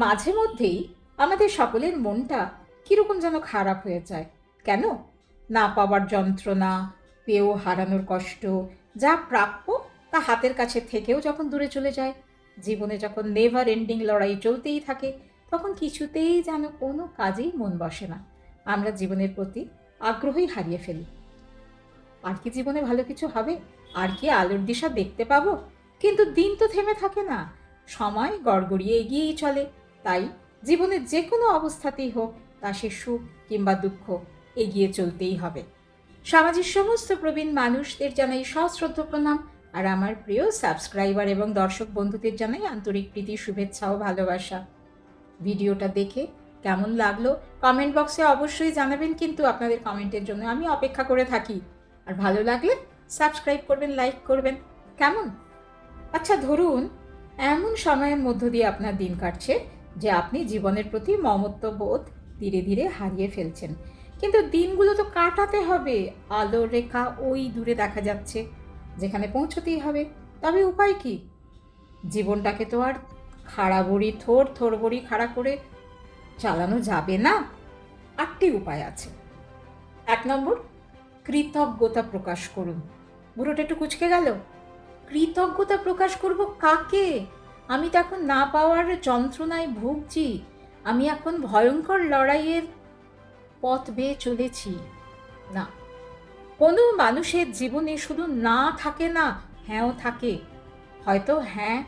মাঝে মধ্যেই আমাদের সকলের মনটা কীরকম যেন খারাপ হয়ে যায়। কেন? না পাওয়ার যন্ত্রণা পেয়েও হারানোর কষ্ট, যা প্রাপ্য তা হাতের কাছে থেকেও যখন দূরে চলে যায়। জীবনে যখন নেভার এন্ডিং লড়াই চলতেই থাকে, তখন কিছুতেই যেন কোনো কাজেই মন বসে না। আমরা জীবনের প্রতি আগ্রহই হারিয়ে ফেলি। আর কি জীবনে ভালো কিছু হবে? আর কি আলোর দিশা দেখতে পাবো? কিন্তু দিন তো থেমে থাকে না। সময় গড়গড়িয়ে এগিয়েই চলে। তাই জীবনের যে কোনো অবস্থাতেই হোক, তা সে সুখ কিংবা দুঃখ এগিয়ে চলতেই হবে। সমাজের সমস্ত প্রবীণ মানুষদের জানাই সশ্রদ্ধ প্রণাম, আর আমার প্রিয় সাবস্ক্রাইবার এবং দর্শক বন্ধুদের জানাই আন্তরিক প্রীতি, শুভেচ্ছা ও ভালোবাসা। ভিডিওটা দেখে কেমন লাগল কমেন্ট বক্সে অবশ্যই জানাবেন, কিন্তু আপনাদের কমেন্টের জন্য আমি অপেক্ষা করে থাকি। আর ভালো লাগলে সাবস্ক্রাইব করবেন লাইক করবেন, কেমন? আচ্ছা ধরুন এমন সময়ের মধ্য দিয়ে আপনার দিন কাটছে যে আপনি জীবনের প্রতি মমত্ব বোধ ধীরে ধীরে হারিয়ে ফেলছেন। কিন্তু দিনগুলো তো কাটাতে হবে। আলোর রেখা ওই দূরে দেখা যাচ্ছে, যেখানে পৌঁছতেই হবে। তবে উপায় কি? জীবনটাকে তো আর খাড়া বড়ি থোর থোর বড়ি খাড়া করে চালানো যাবে না। আটটি উপায় আছে। এক নম্বর, কৃতজ্ঞতা প্রকাশ করুন। বুড়োটা একটু কুচকে গেল? কৃতজ্ঞতা প্রকাশ করব কাকে? আমি তো এখন না পাওয়ার যন্ত্রণায় ভুগছি। আমি এখন ভয়ঙ্কর লড়াইয়ের পথ বেয়ে চলেছি। না, কোনো মানুষের জীবনে শুধু না থাকে না হ্যাঁও থাকে। হয়তো হ্যাঁ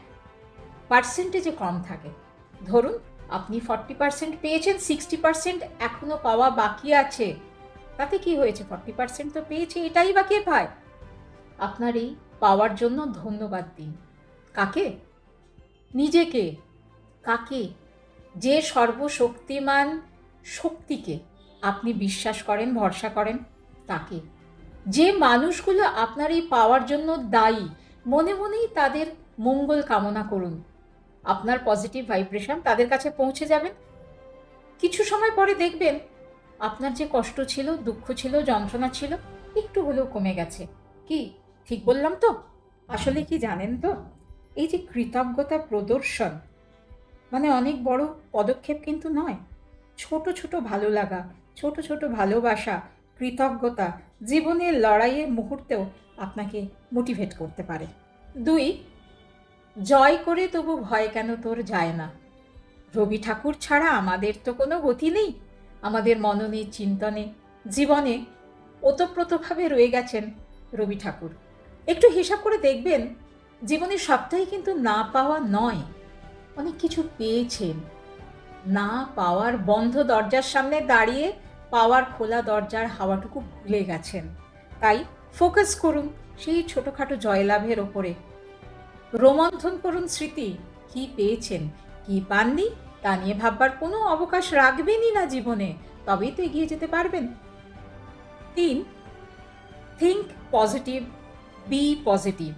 পার্সেন্টেজে কম থাকে। ধরুন, আপনি ফর্টি পার্সেন্ট পেয়েছেন সিক্সটি পার্সেন্ট এখনও পাওয়া বাকি আছে। তাতে কি হয়েছে? ফর্টি পার্সেন্ট তো পেয়েছে, এটাই বা কে পায়? আপনার এই পাওয়ার জন্য ধন্যবাদ দিন। কাকে? নিজেকে, কাকে, যে সর্বশক্তিমান শক্তিকে আপনি বিশ্বাস করেন, ভরসা করেন, তাকে। যে মানুষগুলো আপনার এই পাওয়ার জন্য দায়ী, মনে মনেই তাদের মঙ্গল কামনা করুন। আপনার পজিটিভ ভাইব্রেশন তাদের কাছে পৌঁছে যাবেন। কিছু সময় পরে দেখবেন আপনার যে কষ্ট ছিল, দুঃখ ছিল, যন্ত্রণা ছিল, একটু হলেও কমে গেছে। কি? ঠিক বললাম তো? আসলে কি জানেন তো? এই যে কৃতজ্ঞতা প্রদর্শন মানে অনেক বড় পদক্ষেপ কিন্তু নয়। ছোট ছোট ভালো লাগা, ছোট ছোট ভালোবাসা, কৃতজ্ঞতা জীবনের লড়াইয়ের মুহূর্তেও আপনাকে মোটিভেট করতে পারে। দুই, জয় করে তবু ভয় কেন তোর যায় না? রবি ঠাকুর ছাড়া আমাদের তো কোনো গতি নেই। আমাদের মননে, চিন্তনে, জীবনে ওতপ্রোতভাবে রয়ে গেছেন রবি ঠাকুর। একটু হিসাব করে দেখবেন জীবনের সবটাই কিন্তু না পাওয়া নয়। অনেক কিছু পেয়েছেন। না পাওয়ার বন্ধ দরজার সামনে দাঁড়িয়ে পাওয়ার খোলা দরজার হাওয়াটুকু ভুলে গেছেন। তাই ফোকাস করুন সেই ছোটোখাটো জয়লাভের ওপরে। রোমন্থন করুন স্মৃতি, কি পেয়েছেন, কি পাননি, তা নিয়ে ভাববার কোনো অবকাশ রাখবেনই না জীবনে, তবেই তো এগিয়ে যেতে পারবেন। তিন থিঙ্ক পজিটিভ বি পজিটিভ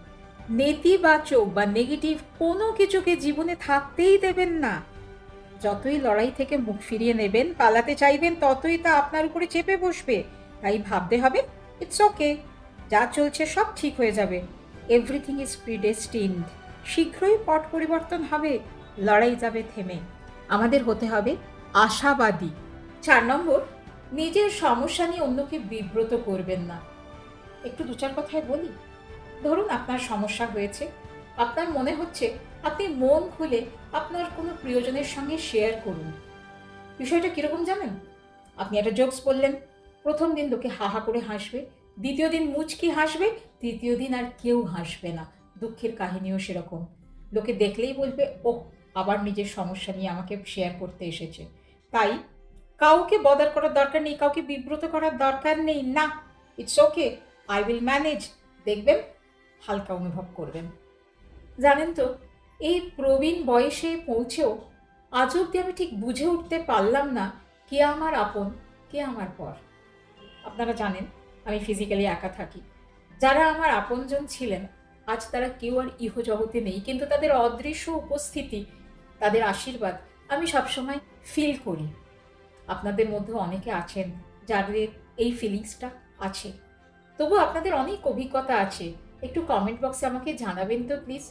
নেতিবাচক বা নেগেটিভ কোনো কিছুকে জীবনে থাকতেই দেবেন না। যতই লড়াই থেকে মুখ ফিরিয়ে নেবেন, পালাতে চাইবেন, ততই তা আপনার উপরে চেপে বসবে। তাই ভাবতে হবে ইটস ওকে যা চলছে সব ঠিক হয়ে যাবে। এভরিথিং ইজ প্রিডেস্টিন্ড শীঘ্রই পট পরিবর্তন হবে, লড়াই যাবে থেমে। আমাদের হতে হবে আশাবাদী। চার নম্বর, নিজের সমস্যা নিয়ে অন্যকে বিব্রত করবেন না। একটু দু চার কথায় বলি। ধরুন আপনার সমস্যা হয়েছে। আপনার মনে হচ্ছে আপনি মন খুলে আপনার কোনো প্রিয়জনের সঙ্গে শেয়ার করুন। বিষয়টা কীরকম জানেন? আপনি একটা জোকস বললেন, প্রথম দিন লোকে হা হা করে হাসবে, দ্বিতীয় দিন মুচকি হাসবে, তৃতীয় দিন আর কেউ হাসবে না, দুঃখের কাহিনীও সেরকম। লোকে দেখলেই বলবে, ওহ, আবার নিজের সমস্যা নিয়ে আমাকে শেয়ার করতে এসেছে। তাই কাউকে বদার করার দরকার নেই, কাউকে বিব্রত করার দরকার নেই, না it's okay I will manage দেখবেন হালকা অনুভব করবেন। জানেন তো, এই প্রবীণ বয়সে পৌঁছেও আজ অব্দি আমি ঠিক বুঝে উঠতে পারলাম না, কে আমার আপন, কে আমার পর। আপনারা জানেন, আমি ফিজিক্যালি একা থাকি। যারা আমার আপনজন ছিলেন, আজ তারা কেউ আর ইহ জগতে নেই, কিন্তু তাদের অদৃশ্য উপস্থিতি, তাদের আশীর্বাদ আমি সবসময় ফিল করি। আপনাদের মধ্যে অনেকে আছেন, যাদের এই ফিলিংসটা আছে। তবু আপনাদের অনেক অভিজ্ঞতা আছে একটু কমেন্ট বক্সে আমাকে জানাবেন তো প্লিজ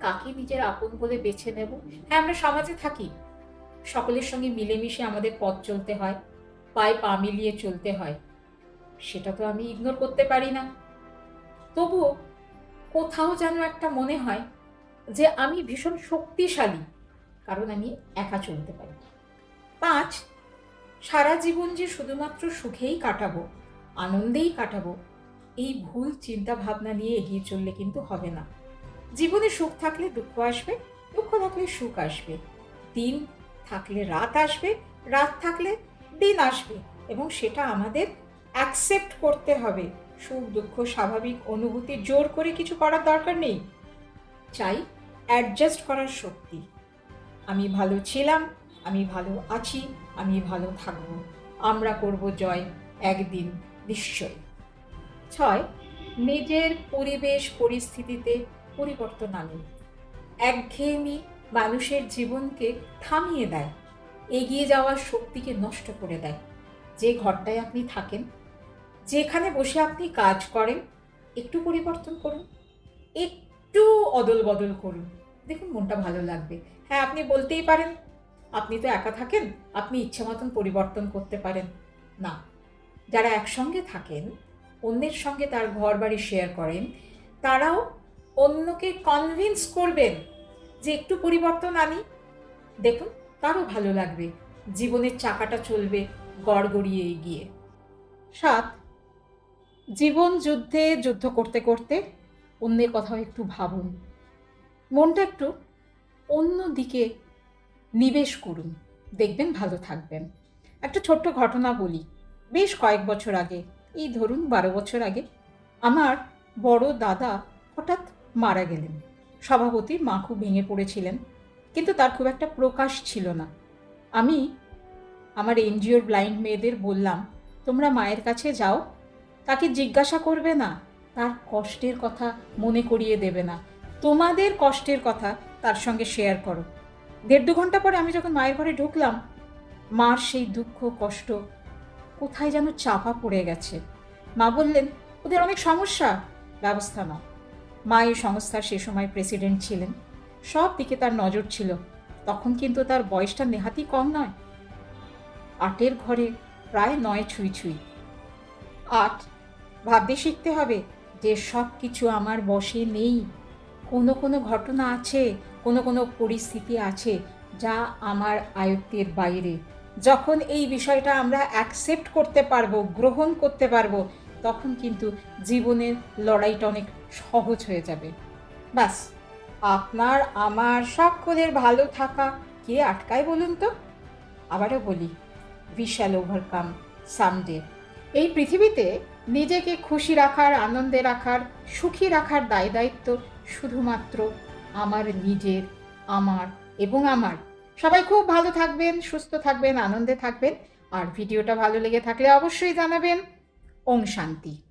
কাকে নিজের আপন বলে বেছে নেব? হ্যাঁ আমরা সমাজে থাকি। সকলের সঙ্গে মিলেমিশে আমাদের পথ চলতে হয়, পায়ে পা মিলিয়ে চলতে হয়। সেটা তো আমি ইগনোর করতে পারি না। তবুও কোথাও যেন একটা মনে হয় যে আমি ভীষণ শক্তিশালী, কারণ আমি একা চলতে পারি। পাঁচ, সারা জীবন যে শুধুমাত্র সুখেই কাটাবো, আনন্দেই কাটাবো এই ভুল চিন্তা ভাবনা নিয়ে এগিয়ে চললে কিন্তু হবে না। জীবনে সুখ থাকলে দুঃখ আসবে, দুঃখ থাকলে সুখ আসবে। দিন থাকলে রাত আসবে, রাত থাকলে দিন আসবে এবং সেটা আমাদের অ্যাকসেপ্ট করতে হবে। সুখ, দুঃখ, স্বাভাবিক অনুভূতি জোর করে কিছু করার দরকার নেই। চাই অ্যাডজাস্ট করার শক্তি। আমি ভালো ছিলাম, আমি ভালো আছি, আমি ভালো থাকব। আমরা করব জয় একদিন নিশ্চয় ছয়, নিজের পরিবেশ পরিস্থিতিতে পরিবর্তন আনুন। একঘেয়েমি মানুষের জীবনকে থামিয়ে দেয়, এগিয়ে যাওয়ার শক্তিকে নষ্ট করে দেয়। যে ঘরটায় আপনি থাকেন, যেখানে বসে আপনি কাজ করেন, একটু পরিবর্তন করুন, একটু অদল বদল করুন। দেখুন, মনটা ভালো লাগবে। হ্যাঁ আপনি বলতেই পারেন, আপনি তো একা থাকেন, আপনি ইচ্ছে মতন পরিবর্তন করতে পারেন। না, যারা একসঙ্গে থাকেন অন্যের সঙ্গে তার ঘর বাড়ি শেয়ার করেন, তারাও অন্যকে কনভিন্স করবেন যে একটু পরিবর্তন আনি। দেখুন, তারও ভালো লাগবে, জীবনের চাকাটা চলবে গড়গড়িয়ে এগিয়ে। সাত, জীবন যুদ্ধে যুদ্ধ করতে করতে অন্যের কথাও একটু ভাবুন। মনটা একটু অন্য দিকে নিবেশ করুন। দেখবেন ভালো থাকবেন। একটা ছোট্ট ঘটনা বলি। বেশ কয়েক বছর আগে এই ধরুন বারো বছর আগে আমার বড় দাদা হঠাৎ মারা গেলেন। সভাপতি মা খুব ভেঙে পড়েছিলেন, কিন্তু তার খুব একটা প্রকাশ ছিল না। আমি আমার এনজিওর ব্লাইন্ড মেয়েদের বললাম, তোমরা মায়ের কাছে যাও, তাকে জিজ্ঞাসা করবে না, তার কষ্টের কথা মনে করিয়ে দেবে না। তোমাদের কষ্টের কথা তার সঙ্গে শেয়ার করো। দেড় দু ঘণ্টা পরে আমি যখন মায়ের ঘরে ঢুকলাম, মার সেই দুঃখ, কষ্ট কোথায় যেন চাপা পড়ে গেছে। মা বললেন, ওদের অনেক সমস্যা। ব্যবস্থা নাও। মা এই সংস্থার সে সময় প্রেসিডেন্ট ছিলেন। সব দিকে তার নজর ছিল। তখন কিন্তু তার বয়সটা নেহাতি কম নয়। আটের ঘরে প্রায় নয় ছুঁই ছুঁই। আট, ভাবতে শিখতে হবে, যে সব কিছু আমার বসে নেই। কোনো কোনো ঘটনা আছে, কোনো কোনো পরিস্থিতি আছে, যা আমার আয়ত্তের বাইরে। যখন এই বিষয়টা আমরা অ্যাকসেপ্ট করতে পারব, গ্রহণ করতে পারব, তখন কিন্তু জীবনের লড়াইটা অনেক সহজ হয়ে যাবে। ব্যাস, আপনার, আমার সকলের ভালো থাকা। কে আটকায় বলুন তো? আবারও বলি শ্যাল ওভারকাম সামডে এই পৃথিবীতে নিজেকে খুশি রাখার, আনন্দে রাখার, সুখী রাখার দায় দায়িত্ব শুধুমাত্র আমার, নিজের, আমার এবং আমার। সবাই খুব ভালো থাকবেন, সুস্থ থাকবেন, আনন্দে থাকবেন। আর ভিডিওটা ভালো লেগে থাকলে অবশ্যই জানাবেন। ওম শান্তি।